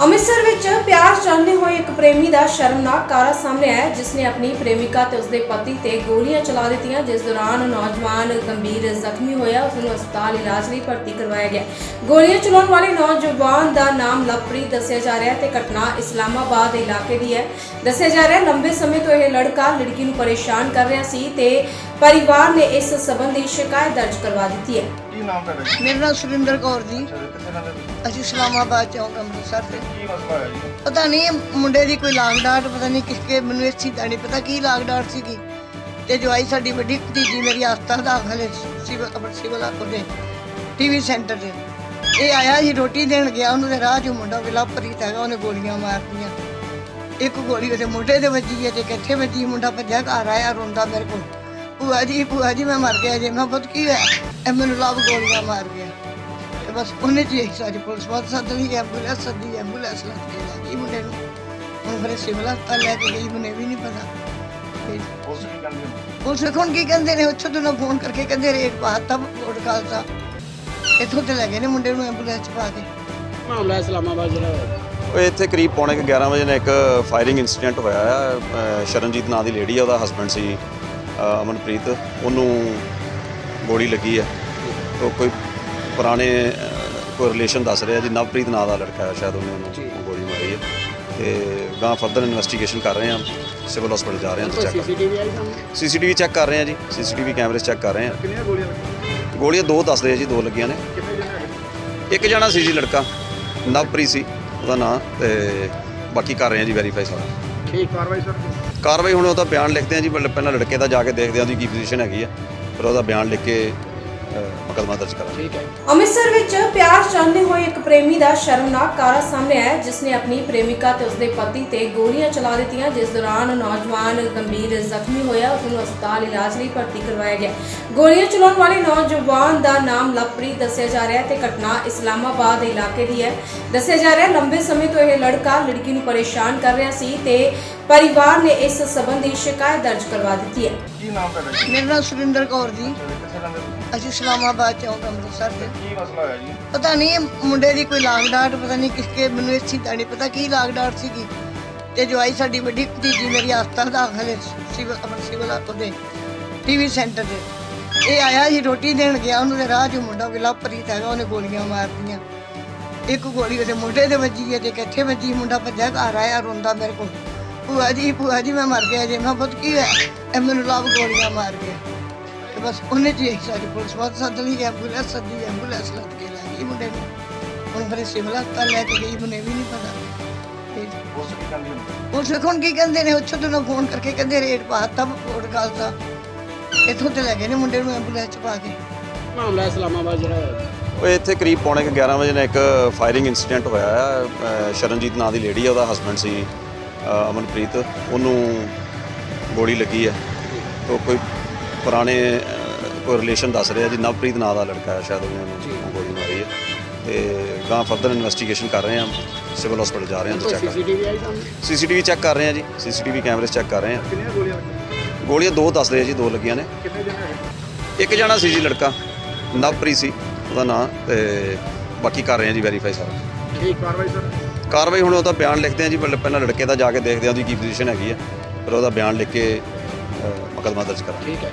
ਅੰਮ੍ਰਿਤਸਰ ਵਿੱਚ ਪਿਆਰ ਚਾਹੁੰਦੇ ਹੋਏ ਇੱਕ ਪ੍ਰੇਮੀ ਦਾ ਸ਼ਰਮਨਾਕ ਕਾਰਾ ਸਾਹਮਣੇ ਆਇਆ ਜਿਸ ਨੇ ਆਪਣੀ ਪ੍ਰੇਮਿਕਾ ਤੇ ਉਸਦੇ ਪਤੀ ਤੇ ਗੋਲੀਆਂ ਚਲਾ ਦਿੱਤੀਆਂ, ਜਿਸ ਦੌਰਾਨ ਨੌਜਵਾਨ ਗੰਭੀਰ ਜ਼ਖਮੀ ਹੋਇਆ, ਉਸ ਨੂੰ ਹਸਪਤਾਲ ਇਲਾਜ ਲਈ ਭਰਤੀ ਕਰਵਾਇਆ ਗਿਆ। ਗੋਲੀਆਂ ਚਲਾਉਣ ਵਾਲੇ ਨੌਜਵਾਨ ਦਾ ਨਾਮ ਲਵਪ੍ਰੀਤ ਦੱਸਿਆ ਜਾ ਰਿਹਾ ਹੈ ਤੇ ਘਟਨਾ ਇਸਲਾਮਾਬਾਦ ਇਲਾਕੇ ਦੀ ਹੈ। ਦੱਸਿਆ ਜਾ ਰਿਹਾ ਹੈ, ਲੰਬੇ ਸਮੇਂ ਤੋਂ ਇਹ ਲੜਕਾ ਲੜਕੀ ਨੂੰ ਪਰੇਸ਼ਾਨ ਕਰ ਰਿਹਾ ਸੀ ਤੇ ਪਰਿਵਾਰ ਨੇ ਇਸ ਸੰਬੰਧੀ ਸ਼ਿਕਾਇਤ ਦਰਜ ਕਰਵਾ ਦਿੱਤੀ ਹੈ। ਕੀ ਨਾਮ ਤੁਹਾਡਾ ਜੀ? ਮੇਰਾ ਨਾਮ ਸੁਰਿੰਦਰ ਕੌਰ ਜੀ। ਅੱਛਾ ਜੀ, ਕਿੱਥੇ ਰਹਿੰਦੇ ਤੁਸੀਂ? ਅਸੀਂ ਇਸਲਾਮਾਬਾਦ ਚੌਂਕ ਅੰਮ੍ਰਿਤਸਰ ਤੇ। ਕੀ ਮਸਲਾ ਹੋਇਆ ਜੀ? ਪਤਾ ਨਹੀਂ ਮੁੰਡੇ ਦੀ ਕੋਈ ਲਾਗ ਡਾਟ ਪਤਾ ਨਹੀਂ ਕਿਸਕੇ ਮੈਨੂੰ ਇਸ ਚੀਜ਼ ਦਾ ਨਹੀਂ ਪਤਾ ਕੀ ਲਾਗ ਡਾਟ ਸੀਗੀ। ਤੇ ਜਵਾਈ ਸਾਡੀ ਵੱਡੀ ਭਤੀਜੀ ਮੇਰੀ ਹਸਪਤਾਲ ਦਾਖਲ ਹੈ ਸਿਵਲ ਅਮਰ ਸਿਵਲ ਉਹਦੇ ਟੀਵੀ ਸੈਂਟਰ ਤੇ ਇਹ ਆਇਆ ਸੀ ਰੋਟੀ ਦੇਣ ਗਿਆ ਉਹਨੂੰ ਤੇ ਰਾਹ 'ਚ ਮੁੰਡਾ ਵਿਲਾਪਰੀਤ ਹੈਗਾ ਉਹਨੇ ਗੋਲੀਆਂ ਮਾਰਤੀਆਂ। ਇੱਕ ਗੋਲੀ ਉਹਦੇ ਮੋਢੇ ਤੇ ਵੱਜੀ ਹੈ ਤੇ ਕਿੱਥੇ ਵੱਜੀ ਮੁੰਡਾ ਭੱਜਿਆ ਘਰ ਆਇਆ ਰੋਂਦਾ ਮੇਰੇ ਕੋਲ। ਭੂਆ ਜੀ ਭੂਆ ਜੀ ਮੈਂ ਮਰ ਗਿਆ ਜੇ। ਮੈਂ ਪੁੱਤ ਕੀ ਹੋਇਆ? ਇਹ ਮੈਨੂੰ ਲਵ ਗੋਲੀਆਂ ਮਾਰ ਗਿਆ। ਤੇ ਬਸ ਉਹਨੇ ਜੀ ਸਾਡੀ ਪੁਲਿਸ ਬਾਤ ਸੱਦ ਲਈ ਐਂਬੂਲੈਂਸ ਸੱਦੀ ਐਂਬੂਲੈਂਸ ਲੱਗ ਕੇ ਲੈ ਗਈ ਮੁੰਡੇ ਨੂੰ। ਹੁਣ ਫਿਰ ਸਿਵਲ ਹਸਪਤਾਲ ਲੈ ਕੇ ਗਈ ਮੈਨੂੰ ਵੀ ਨਹੀਂ ਪਤਾ। ਤੇ ਪੁਲਿਸ ਕੀ ਕਹਿੰਦੀ ਹੈ ਪੁਲਿਸ ਹੁਣ ਕੀ ਕਹਿੰਦੇ ਨੇ ਉੱਥੋਂ ਤੋਂ ਫੋਨ ਕਰਕੇ ਕਹਿੰਦੇ ਰੇਟ ਪਾਤਾ ਵੋਟ ਖਾਲਸਾ। ਇੱਥੋਂ ਤੇ ਲੈ ਗਏ ਨੇ ਮੁੰਡੇ ਨੂੰ ਐਂਬੂਲੈਂਸ 'ਚ ਪਾ ਕੇ। ਮਾਮਲਾ ਇਸਲਾਮਾਬਾਦ ਜਿਹੜਾ ਹੋਇਆ। ਉਹ ਇੱਥੇ ਕਰੀਬ ਪੌਣੇ ਕੁ 11 ਵਜੇ ਨਾਲ ਇੱਕ ਫਾਇਰਿੰਗ ਇਨਸੀਡੈਂਟ ਹੋਇਆ ਆ। ਸ਼ਰਨਜੀਤ ਨਾਂ ਦੀ ਲੇਡੀ ਆ ਉਹਦਾ ਹਸਬੰਡ ਸੀ। ਅ, ਅਮਨਪ੍ਰੀਤ ਉਹਨੂੰ ਗੋਲੀ ਲੱਗੀ ਆ। ਉਹ ਕੋਈ ਪੁਰਾਣੇ ਅ, ਕੋਈ ਰਿਲੇਸ਼ਨ ਦੱਸ ਰਿਹਾ ਜੀ ਨਵਪ੍ਰੀਤ ਨਾਂ ਦਾ ਲੜਕਾ ਹੈ ਸ਼ਾਇਦ ਉਹਨੇ ਉਹਨੂੰ ਗੋਲੀ ਮਾਰੀ ਹੈ ਤੇ ਗਾਂ ਫਰਦਰ ਇਨਵੈਸਟੀਗੇਸ਼ਨ ਕਰ ਰਹੇ ਆ ਸਿਵਲ ਹਸਪੀਟਲ ਜਾ ਰਹੇ ਆ ਕੋਈ ਚੈੱਕ ਸੀਸੀਟੀਵੀ ਆਈ ਸਾਹਮਣੇ ਸੀਸੀਟੀਵੀ ਚੈੱਕ ਕਰ ਰਹੇ ਆ ਜੀ ਸੀਸੀਟੀਵੀ ਕੈਮਰੇ ਚੈੱਕ ਕਰ ਰਹੇ ਆ। ਕਿੰਨੀਆਂ ਗੋਲੀਆਂ ਲੱਗੀਆਂ? ਗੋਲੀਆਂ ਦੋ ਦੱਸਦੇ ਆ ਜੀ ਦੋ ਲੱਗੀਆਂ ਨੇ। ਕਿੰਨੇ ਜਣੇ ਹੈਗੇ? ਇੱਕ ਜਣਾ ਸੀ ਜੀ ਲੜਕਾ ਨਵਪ੍ਰੀਤ ਸੀ ਉਹਦਾ ਨਾਂ ਤੇ ਬਾਕੀ ਕਰ ਰਹੇ ਆ ਜੀ ਵੈਰੀਫਾਈ ਸਾਰਾ। ਠੀਕ ਕਾਰਵਾਈ ਸਰ। ਕਾਰਵਾਈ ਹੁਣ ਉਹਦਾ ਬਿਆਨ ਲਿਖਦੇ ਆ ਜੀ ਪਹਿਲਾਂ ਪਹਿਲਾਂ ਲੜਕੇ ਦਾ ਜਾ ਕੇ ਦੇਖਦੇ ਆ ਉਹਦੀ ਕੀ ਪੋਜੀਸ਼ਨ ਹੈਗੀ ਆ, ਫਿਰ ਉਹਦਾ ਬਿਆਨ ਲਿਖ ਕੇ ਮੁਕੱਦਮਾ ਦਰਜ ਕਰਾਂਗੇ। ਠੀਕ ਹੈ। ਅੰਮ੍ਰਿਤਸਰ ਵਿੱਚ ਪਿਆਰ ਚਾਹੁੰਦੇ ਹੋਏ ਇੱਕ ਪ੍ਰੇਮੀ ਦਾ ਸ਼ਰਮਨਾਕ ਕਾਰਾ ਸਾਹਮਣੇ ਆਇਆ ਜਿਸ ਨੇ ਆਪਣੀ ਪ੍ਰੇਮਿਕਾ ਤੇ ਉਸਦੇ ਪਤੀ ਤੇ ਗੋਲੀਆਂ ਚਲਾ ਦਿੱਤੀਆਂ ਜਿਸ ਦੌਰਾਨ ਨੌਜਵਾਨ ਗੰਭੀਰ ਜ਼ਖਮੀ ਹੋਇਆ ਉਸ ਨੂੰ ਹਸਪਤਾਲ ਇਲਾਜ ਲਈ ਭਰਤੀ ਕਰਵਾਇਆ ਗਿਆ। ਗੋਲੀਆਂ ਚਲਾਉਣ ਵਾਲੇ ਨੌਜਵਾਨ ਦਾ ਨਾਮ ਲਵਪ੍ਰੀਤ ਦੱਸਿਆ ਜਾ ਰਿਹਾ ਹੈ ਤੇ ਘਟਨਾ ਇਸਲਾਮਾਬਾਦ ਇਲਾਕੇ ਦੀ ਹੈ। ਦੱਸਿਆ ਜਾ ਰਿਹਾ ਹੈ ਲੰਬੇ ਸਮੇਂ ਤੋਂ ਇਹ ਲੜਕਾ ਲੜਕੀ ਨੂੰ ਪਰੇਸ਼ਾਨ ਕਰ ਰਿਹਾ ਸੀ ਤੇ ਪਰਿਵਾਰ ਨੇ ਇਸ ਸੰਬੰਧੀ ਸ਼ਿਕਾਇਤ ਦਰਜ ਕਰਵਾ ਦਿੱਤੀ ਹੈ। ਕੀ ਨਾਮ ਤੁਹਾਡਾ ਜੀ? ਮੇਰਾ ਨਾਮ ਸੁਰਿੰਦਰ ਕੌਰ ਜੀ। ਕਿੱਥੇ ਰਹਿੰਦੇ? ਅਸੀਂ ਇਸਲਾਮਾਬਾਦ ਚੌਂਕ ਅੰਮ੍ਰਿਤਸਰ ਤੇ। ਕੀ ਮਸਲਾ ਹੋਇਆ ਜੀ? ਪਤਾ ਨਹੀਂ ਇਹ ਮੁੰਡੇ ਦੀ ਕੋਈ ਲਾਗ ਡਾਟ ਪਤਾ ਨਹੀਂ ਕਿਸਕੇ ਮੈਨੂੰ ਇਸ ਚੀਜ਼ ਦਾ ਨਹੀਂ ਪਤਾ ਕੀ ਲਾਗ ਡਾਟ ਸੀਗੀ। ਤੇ ਜਵਾਈ ਸਾਡੀ ਵੱਡੀ ਭਤੀਜੀ ਮੇਰੀ ਹਸਪਤਾਲ ਦਾਖਲ ਹੈ ਸਿਵਲ ਅਮਰ ਸਿਵਲ ਉਹਦੇ ਟੀਵੀ ਸੈਂਟਰ ਤੇ ਇਹ ਆਇਆ ਸੀ ਰੋਟੀ ਦੇਣ ਗਿਆ ਉਹਨੂੰ ਤੇ ਰਾਹ 'ਚ ਮੁੰਡਾ ਵਿਲਾਪਰੀਤ ਹੈਗਾ ਉਹਨੇ ਗੋਲੀਆਂ ਮਾਰਤੀਆਂ। ਇੱਕ ਗੋਲੀ ਉਹਦੇ ਮੋਢੇ ਤੇ ਵੱਜੀ ਹੈ ਤੇ ਕਿੱਥੇ ਵੱਜੀ ਮੁੰਡਾ ਭੱਜਿਆ ਘਰ ਆਇਆ ਰੋਂਦਾ ਮੇਰੇ ਕੋਲ। ਭੂਆ ਜੀ ਭੂਆ ਜੀ ਮੈਂ ਮਰ ਗਿਆ ਜੇ ਮੈਂ ਪੁੱਤ ਕੀ ਹੋਇਆ? ਇਹ ਮੈਨੂੰ ਲਵ ਗੋਲੀਆਂ ਮਾਰ ਗਿਆ ਤੇ ਬਸ ਉਹਨੇ ਜੀ ਸਾਡੀ ਪੁਲਿਸ ਬਾਤ ਸੱਦ ਲਈ ਐਂਬੂਲੈਂਸ ਸੱਦੀ ਐਂਬੂਲੈਂਸ ਲੱਗ ਕੇ ਲੈ ਗਈ ਮੁੰਡੇ ਨੂੰ। ਹੁਣ ਫਿਰ ਸਿਵਲ ਹਸਪਤਾਲ ਲੈ ਕੇ ਗਈ ਮੈਨੂੰ ਵੀ ਨਹੀਂ ਪਤਾ। ਤੇ ਪੁਲਿਸ ਕੀ ਕਹਿੰਦੀ ਹੈ ਪੁਲਿਸ ਕੀ ਕਹਿੰਦੇ ਨੇ ਉੱਥੋਂ ਤੋਂ ਫੋਨ ਕਰਕੇ ਕਹਿੰਦੇ ਰੇਟ ਪਾਤਾ ਵੋਟ ਖਾਲਸਾ ਇੱਥੋਂ ਤੇ ਲੈ ਗਏ ਨੇ ਮੁੰਡੇ ਨੂੰ ਐਂਬੂਲੈਂਸ 'ਚ ਪਾ ਕੇ। ਮਾਮਲਾ ਇਸਲਾਮਾਬਾਦ ਜਿਹੜਾ ਹੋਇਆ। ਉਹ ਇੱਥੇ ਕਰੀਬ ਪੌਣੇ ਕੁ 11 ਵਜੇ ਨਾਲ ਇੱਕ ਫਾਇਰਿੰਗ ਇਨਸੀਡੈਂਟ ਹੋਇਆ ਆ। ਅ, ਸ਼ਰਨਜੀਤ ਨਾਂ ਦੀ ਲੇਡੀ ਆ ਉਹਦਾ ਹਸਬੰਡ ਸੀ ਅਮਨਪ੍ਰੀਤ। ਉਹਨੂੰ ਗੋਲੀ ਲੱਗੀ ਆ। ਉਹ ਕੋਈ ਪੁਰਾਣੇ ਕੋਈ ਰਿਲੇਸ਼ਨ ਦੱਸ ਰਿਹਾ ਜੀ ਨਵਪ੍ਰੀਤ ਨਾਂ ਦਾ ਲੜਕਾ ਹੈ ਸ਼ਾਇਦ ਉਹਨੇ ਗੋਲੀ ਮਾਰੀ ਹੈ। ਤੇ ਗਾਂ ਫਰਦਰ ਇਨਵੈਸਟੀਗੇਸ਼ਨ ਕਰ ਰਹੇ ਆ ਸਿਵਲ ਹਸਪੀਟਲ ਜਾ ਰਹੇ ਆ ਕੋਈ ਚੈੱਕ ਸੀਸੀਟੀਵੀ ਚੈੱਕ ਕਰ ਰਹੇ ਆ ਜੀ ਸੀਸੀਟੀਵੀ ਕੈਮਰੇ ਚੈੱਕ ਕਰ ਰਹੇ ਕਿੰਨੀਆਂ ਗੋਲੀਆਂ ਲੱਗੀਆਂ? ਗੋਲੀਆਂ ਦੋ ਦੱਸਦੇ ਆ ਜੀ ਦੋ ਲੱਗੀਆਂ ਨੇ। ਇੱਕ ਜਣਾ ਸੀ ਜੀ ਲੜਕਾ ਨਵਪ੍ਰੀਤ ਸੀ ਉਹਦਾ ਨਾਂ ਤੇ ਬਾਕੀ ਕਰ ਰਹੇ ਆ ਜੀ ਵੈਰੀਫਾਈ ਸਾਰਾ। ਠੀਕ ਕਾਰਵਾਈ ਸਰ? ਕਾਰਵਾਈ ਹੁਣ ਉਹਦਾ ਬਿਆਨ ਲਿਖਦੇ ਆ ਜੀ ਪਹਿਲਾਂ ਪਹਿਲਾਂ ਲੜਕੇ ਦਾ ਜਾ ਕੇ ਦੇਖਦੇ ਆ ਉਹਦੀ ਕੀ ਪੋਜੀਸ਼ਨ ਹੈਗੀ ਆ ਫਿਰ ਉਹਦਾ ਬਿਆਨ ਲਿਖ ਕੇ ਮੁਕੱਦਮਾ ਦਰਜ ਕਰਾਂਗੇ। ਠੀਕ ਹੈ।